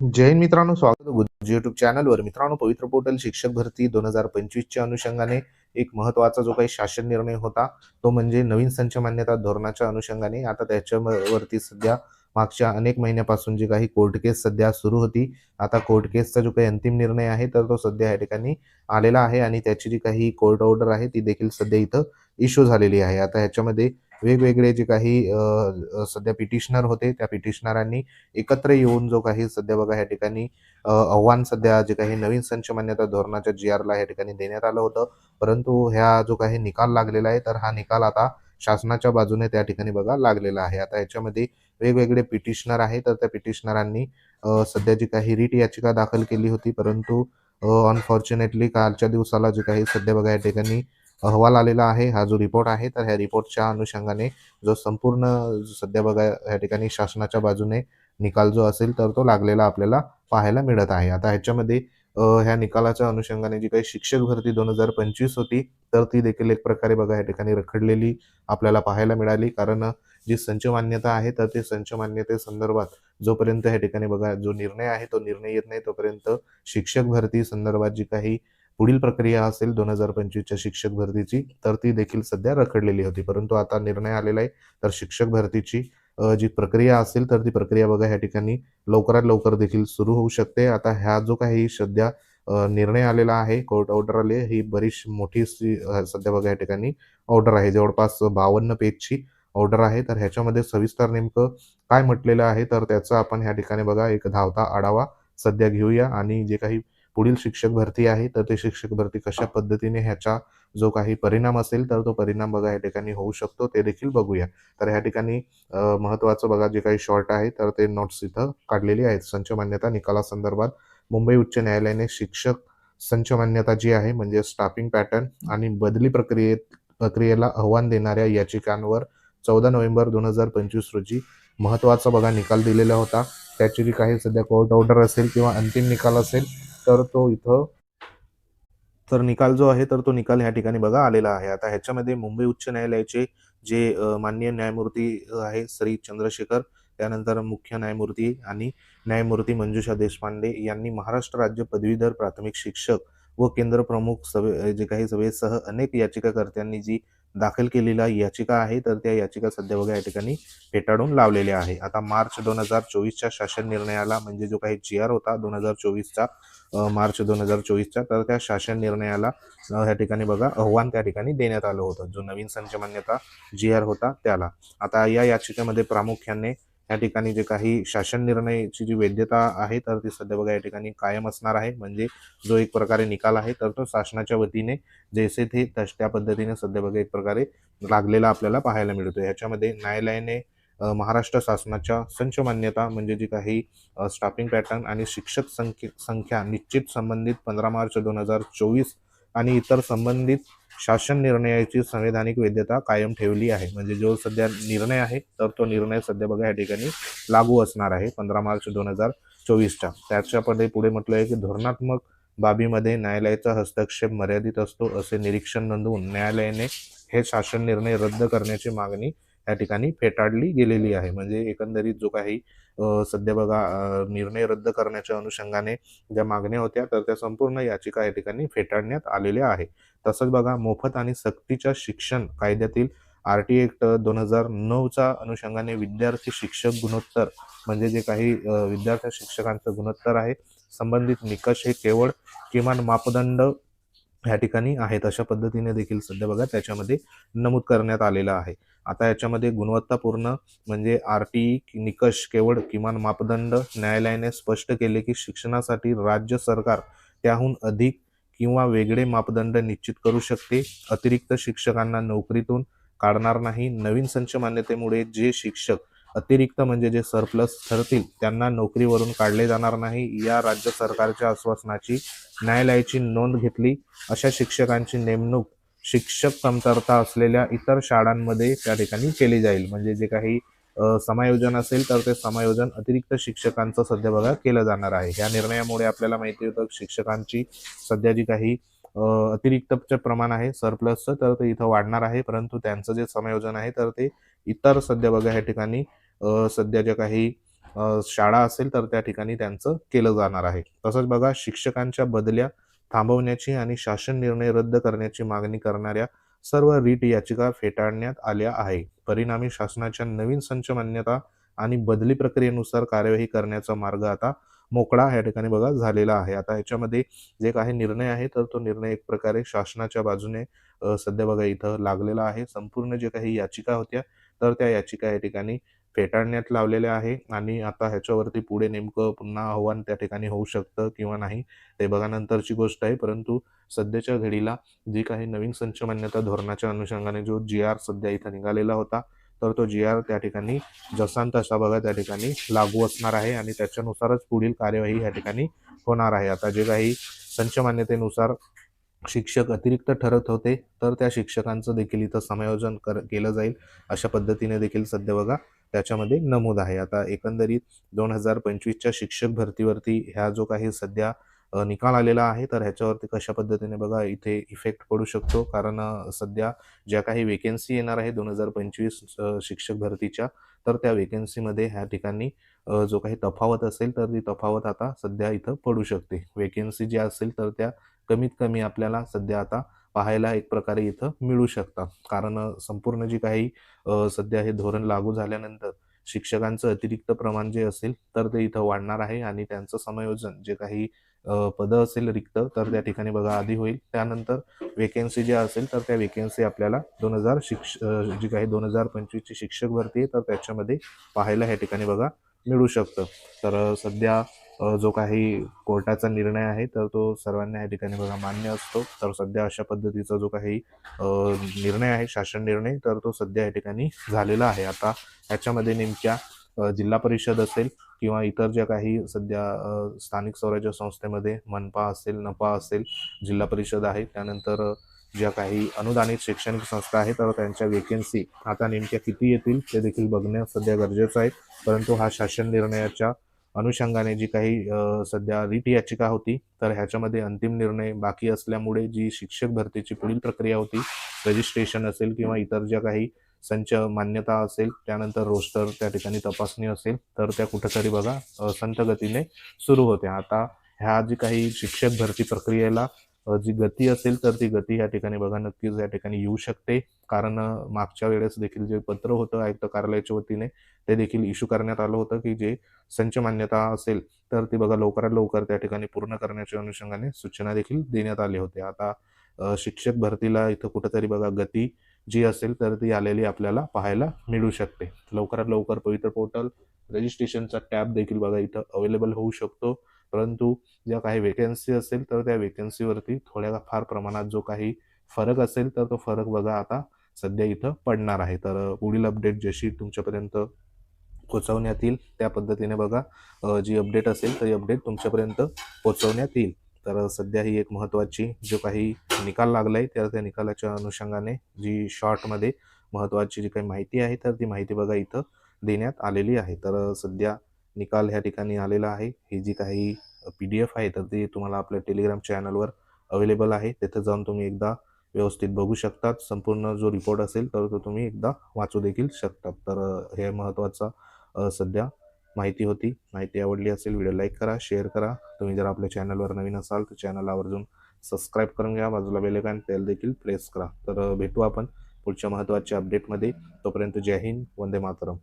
जैन मित्रांनो स्वागत गुरुजी युट्यूब चॅनलवर मित्रांनो पवित्र पोर्टल शिक्षक भरती दोन हजार पंचवीसच्या अनुषंगाने एक महत्त्वाचा जो काही शासन निर्णय होता तो म्हणजे नवीन संच मान्यता धोरणाच्या अनुषंगाने. आता त्याच्यावरती सध्या मागच्या अनेक महिन्यापासून जी काही कोर्ट केस सध्या सुरू होती आता कोर्ट केसचा जो काही अंतिम निर्णय आहे तर तो सध्या या ठिकाणी आलेला आहे आणि त्याची जी काही कोर्ट ऑर्डर आहे ती देखील सध्या इथं इश्यू झालेली आहे. आता ह्याच्यामध्ये वेगवेगळे जे काही सध्या पिटिशनर होते त्या पिटिशनरांनी एकत्र येऊन जो काही सध्या बघा या ठिकाणी आव्हान सध्या जे काही नवीन संच मान्यता धोरणाच्या जी आरला या ठिकाणी देण्यात आलं होतं. परंतु ह्या जो काही निकाल लागलेला आहे तर हा निकाल आता शासनाच्या बाजूने त्या ठिकाणी बघा लागलेला आहे. आता याच्यामध्ये वेगवेगळे पिटिशनर आहे तर त्या पिटिशनरांनी सध्या जी काही रिट याचिका दाखल केली होती. परंतु अनफॉर्च्युनेटली कालच्या दिवसाला जे काही सध्या बघा या ठिकाणी अहवाल आलेला आहे हा जो रिपोर्ट आहे तर ह्या रिपोर्टच्या अनुषंगाने जो संपूर्ण सध्या बघा या ठिकाणी शासनाच्या बाजूने निकाल जो असेल तर तो लागलेला आपल्याला पाहायला मिळत आहे. आता ह्याच्यामध्ये ह्या निकालाच्या अनुषंगाने जी काही शिक्षक भरती दोन हजार पंचवीस होती तर ती देखील एक प्रकारे बघा या ठिकाणी रखडलेली आपल्याला पाहायला मिळाली. कारण जी संच मान्यता आहे तर ते संच मान्यतेसंदर्भात जोपर्यंत या ठिकाणी बघा जो निर्णय आहे तो निर्णय येत नाही तोपर्यंत शिक्षक भरती संदर्भात जी काही पुढील प्रक्रिया असेल दोन हजार पंचवीसच्या शिक्षक भरतीची तर ती देखील सध्या रखडलेली होती. परंतु आता निर्णय आलेला आहे तर शिक्षक भरतीची जी प्रक्रिया असेल तर ती प्रक्रिया बघा ह्या ठिकाणी लवकरात लवकर देखील सुरू होऊ शकते. आता ह्या जो काही सध्या निर्णय आलेला आहे कोर्ट ऑर्डर आले ही बरीच मोठी सध्या बघा या ठिकाणी ऑर्डर आहे. जवळपास बावन्न पेजची ऑर्डर आहे. तर ह्याच्यामध्ये सविस्तर नेमकं काय म्हटलेलं आहे तर त्याचा आपण ह्या ठिकाणी बघा एक धावता आढावा सध्या घेऊया. आणि जे काही पुढील शिक्षक भरती आहे तर ते शिक्षक भरती कशा पद्धतीने ह्याचा जो काही परिणाम असेल तर तो परिणाम बघा या ठिकाणी होऊ शकतो ते देखील बघूया. तर ह्या ठिकाणी महत्त्वाचं बघा जे काही शॉर्ट आहे तर ते नोट्स इथं काढलेली आहेत. संच मान्यता निकालासंदर्भात मुंबई उच्च न्यायालयाने शिक्षक संच मान्यता जी आहे म्हणजे स्टाफिंग पॅटर्न आणि बदली प्रक्रियेत प्रक्रियेला आव्हान देणाऱ्या याचिकांवर चौदा नोव्हेंबर दोन हजार पंचवीस रोजी महत्त्वाचा बघा निकाल दिलेला होता. त्याची जी काही सध्या कोर्ट ऑर्डर असेल किंवा अंतिम निकाल असेल तर तो इथं तर निकाल जो आहे तर तो निकाल ह्या ठिकाणी बघा आलेला आहे. आता ह्याच्यामध्ये मुंबई उच्च न्यायालयाचे जे माननीय न्यायमूर्ती आहे श्री चंद्रशेखर त्यानंतर मुख्य न्यायमूर्ती आणि न्यायमूर्ती मंजुषा देशपांडे यांनी महाराष्ट्र राज्य पदवीधर प्राथमिक शिक्षक व केंद्र प्रमुख सभे जे काही सभेसह अनेक याचिकाकर्त्यांनी जी दाखल केलेला याचिका आहे तर त्या याचिका सध्या बघा या ठिकाणी फेटाळून लावलेल्या आहे. आता मार्च दोन हजार चोवीसच्या शासन निर्णयाला म्हणजे जो काही जी आर होता दोन हजार चोवीसचा मार्च दोन हजार चोवीसचा तर त्या शासन निर्णयाला या ह्या ठिकाणी बघा आव्हान त्या ठिकाणी देण्यात आलं होतं. जो नवीन संच मान्यता जी आर होता त्याला. आता या याचिकेमध्ये प्रामुख्याने या ठिकाणी जे काही शासन निर्णयाची जी वैधता आहे तर ती सध्या बघा या ठिकाणी कायम असणार आहे. म्हणजे जो एक प्रकारे निकाल आहे तर तो शासनाच्या वतीने जैसे थे तश त्या पद्धतीने सध्या बघा एक प्रकारे लागलेला आपल्याला पाहायला मिळतो ह्याच्यामध्ये न्यायालयाने महाराष्ट्र शासनाच्या संच मान्यता म्हणजे जी काही स्टाफिंग पॅटर्न आणि शिक्षक संख्ये संख्या निश्चित संबंधित पंधरा मार्च दोन हजार चोवीस आणि इतर संबंधित शासन निर्णयाची संवैधानिक वैधता कायम ठेवली आहे. म्हणजे जो सध्या निर्णय आहे तर तो निर्णय सध्या बघा या ठिकाणी लागू असणार आहे पंधरा मार्च दोन हजार चोवीसच्या. त्याच्यामध्ये पुढे म्हटलं आहे की धोरणात्मक बाबीमध्ये न्यायालयाचा हस्तक्षेप मर्यादित असतो असे निरीक्षण नोंदवून न्यायालयाने हे शासन निर्णय रद्द करण्याची मागणी या ठिकाणी फेटाळली गेलेली आहे. म्हणजे एकंदरीत जो काही सध्या बघा निर्णय रद्द करण्याच्या अनुषंगाने ज्या मागण्या होत्या तर त्या संपूर्ण याचिका या ठिकाणी फेटाळण्यात आलेल्या आहे तसंच बघा मोफत आणि सक्तीच्या शिक्षण कायद्यातील आर टी एक्ट दोन हजार नऊच्या अनुषंगाने विद्यार्थी शिक्षक गुणोत्तर म्हणजे जे काही विद्यार्थी शिक्षकांचं गुणोत्तर आहे संबंधित निकष हे केवळ किमान मापदंड ह्या ठिकाणी आहेत. अशा पद्धतीने देखील सध्या बघा त्याच्यामध्ये नमूद करण्यात आलेलं आहे. आता याच्यामध्ये गुणवत्तापूर्ण म्हणजे आर टी निकष केवळ किमान मापदंड न्यायालयाने स्पष्ट केले की शिक्षणासाठी राज्य सरकार त्याहून अधिक किंवा वेगळे मापदंड निश्चित करू शकते. अतिरिक्त शिक्षकांना नोकरीतून काढणार नाही. नवीन संच मान्यतेमुळे जे शिक्षक अतिरिक्त म्हणजे जे सरप्लस ठरतील त्यांना नोकरीवरून काढले जाणार नाही. या राज्य सरकारच्या आश्वासनाची न्यायालयाची नोंद घेतली. अशा शिक्षकांची नेमणूक शिक्षक कमतरता असलेल्या इतर शाळांमध्ये त्या ठिकाणी केली जाईल. म्हणजे जे काही समायोजन असेल तर ते समायोजन अतिरिक्त शिक्षकांचं सध्या बघा केलं जाणार आहे. या निर्णयामुळे आपल्याला माहिती होतं शिक्षकांची सध्या जी काही अतिरिक्त प्रमाण आहे सरप्लसचं तर ते इथं वाढणार आहे. परंतु त्यांचं जे समायोजन आहे तर ते इतर सध्या बघा या ठिकाणी सध्या ज्या काही शाळा असेल तर त्या ठिकाणी त्यांचं केलं जाणार आहे. तसंच बघा शिक्षकांच्या बदल्या थांबवण्याची आणि शासन निर्णय रद्द करण्याची मागणी करणाऱ्या सर्व रीट याचिका फेटाळण्यात आल्या आहे. परिणामी शासनाच्या नवीन संच मान्यता आणि बदली प्रक्रियेनुसार कार्यवाही करण्याचा मार्ग आता मोकळा या ठिकाणी बघा झालेला आहे. आता ह्याच्यामध्ये जे काही निर्णय आहे तर तो निर्णय एक प्रकारे शासनाच्या बाजूने सध्या बघा इथं लागलेला आहे. संपूर्ण जे काही याचिका होत्या तर त्या याचिका या ठिकाणी फेटाळण्यात लावलेले आहे आणि आता ह्याच्यावरती पुढे नेमकं पुन्हा आव्हान त्या ठिकाणी होऊ शकतं किंवा नाही ते बघा नंतरची गोष्ट आहे. परंतु सध्याच्या घडीला जी काही नवीन संच मान्यता धोरणाच्या अनुषंगाने जो जी आर सध्या इथं निघालेला होता तर तो जी आर त्या ठिकाणी जसान तसा बघा त्या ठिकाणी लागू असणार आहे आणि त्याच्यानुसारच पुढील कार्यवाही या ठिकाणी होणार आहे. आता जे काही संच मान्यतेनुसार शिक्षक अतिरिक्त ठरत होते तर त्या शिक्षकांचं देखील इथं समायोजन कर केलं जाईल. अशा पद्धतीने देखील सध्या बघा त्याच्यामध्ये नमूद आहे. आता एकंदरीत दोन हजार पंचवीसच्या शिक्षक भरतीवरती ह्या जो काही सध्या निकाल आलेला आहे तर ह्याच्यावरती कशा पद्धतीने बघा इथे इफेक्ट पडू शकतो? कारण सध्या ज्या काही वेकेन्सी येणार आहे दोन हजार पंचवीस शिक्षक भरतीच्या तर त्या वेकेन्सीमध्ये ह्या ठिकाणी जो काही तफावत असेल तर ती तफावत आता सध्या इथं पडू शकते. वेकेन्सी ज्या असेल तर त्या कमीत कमी आपल्याला सध्या आता पाहायला एक प्रकारे इथं मिळू शकतात. कारण संपूर्ण जी काही सध्या हे धोरण लागू झाल्यानंतर शिक्षकांचं अतिरिक्त प्रमाण जे असेल तर ते इथं वाढणार आहे आणि त्यांचं समायोजन जे काही पदं असेल रिक्त तर त्या ठिकाणी बघा आधी होईल. त्यानंतर वेकेन्सी ज्या असेल तर त्या वेकेन्सी आपल्याला दोन हजार शिक्ष जी काही दोन हजार पंचवीसची शिक्षक भरती आहे तर त्याच्यामध्ये पाहायला ह्या ठिकाणी बघा मिळू शकतं. तर सध्या जो काही कोर्टाचा निर्णय आहे तर तो सर्वांना या ठिकाणी बघा मान्य असतो. तर सध्या अशा पद्धतीचा जो काही निर्णय आहे शासन निर्णय तर तो सध्या या ठिकाणी झालेला आहे. आता ह्याच्यामध्ये नेमक्या जिल्हा परिषद असेल किंवा इतर ज्या काही सध्या स्थानिक स्वराज्य संस्थेमध्ये मनपा असेल नपा असेल जिल्हा परिषद आहे. त्यानंतर ज्या काही अनुदानित शैक्षणिक संस्था आहेत तर त्यांच्या वेकेन्सी आता नेमक्या किती येतील ते देखील बघणं सध्या गरजेचं आहे. परंतु हा शासन निर्णयाच्या अनुषंगाने जी काही सध्या रीट याचिका होती तर ह्याच्यामध्ये अंतिम निर्णय बाकी असल्यामुळे जी शिक्षक भरतीची पुढील प्रक्रिया होती रजिस्ट्रेशन असेल किंवा इतर ज्या काही संच मान्यता असेल त्यानंतर रोस्टर त्या ठिकाणी तपासणी असेल तर त्या कुठेतरी बघा अ, संथ गतीने सुरू होत्या. आता ह्या जी काही शिक्षक भरती प्रक्रियेला जी गती असेल तर ती गती या ठिकाणी बघा नक्कीच या ठिकाणी येऊ शकते. कारण मागच्या वेळेस देखील जे पत्र होतं आयुक्त कार्यालयाच्या वतीने ते देखील इश्यू करण्यात आलं होतं की जे संच मान्यता असेल तर ती बघा लवकरात लवकर त्या ठिकाणी पूर्ण करण्याच्या अनुषंगाने सूचना देखील देण्यात आली होती. आता शिक्षक भरतीला इथं कुठंतरी बघा गती जी असेल तर ती आलेली आपल्याला पाहायला मिळू शकते. लवकरात लवकर पवित्र पोर्टल रजिस्ट्रेशनचा टॅब देखील बघा इथं अवेलेबल होऊ शकतो. परंतु ज्या काही वेकेन्सी असेल तर त्या वेकेन्सीवरती थोड्या फार प्रमाणात जो काही फरक असेल तर तो फरक बघा आता सध्या इथं पडणार आहे. तर पुढील अपडेट जशी तुमच्यापर्यंत पोचवण्यात येईल त्या पद्धतीने बघा जी अपडेट असेल तर अपडेट तुमच्यापर्यंत पोचवण्यात येईल. तर सध्या ही एक महत्त्वाची जो काही निकाल लागला आहे तर त्या निकालाच्या अनुषंगाने जी शॉर्टमध्ये महत्त्वाची जी काही माहिती आहे तर ती माहिती बघा इथं देण्यात आलेली आहे. तर सध्या निकाल ह्या ठिकाणी आलेला आहे. ही जी काही पी डी एफ आहे तर ती तुम्हाला आपल्या टेलिग्राम चॅनलवर अवेलेबल आहे. तिथं जाऊन तुम्ही एकदा व्यवस्थित बघू शकतात. संपूर्ण जो रिपोर्ट असेल तर तो तुम्ही एकदा वाचू देखील शकतात. तर हे महत्त्वाचा सध्या माहिती होती. माहिती आवडली असेल व्हिडिओ लाईक करा शेअर करा. तुम्ही जर आपल्या चॅनलवर नवीन असाल तर चॅनल आवर्जून सबस्क्राईब करून घ्या. बाजूला बेलेकान त्याला देखील प्रेस करा. तर भेटू आपण पुढच्या महत्त्वाच्या अपडेटमध्ये तोपर्यंत जय हिंद वंदे मातरम.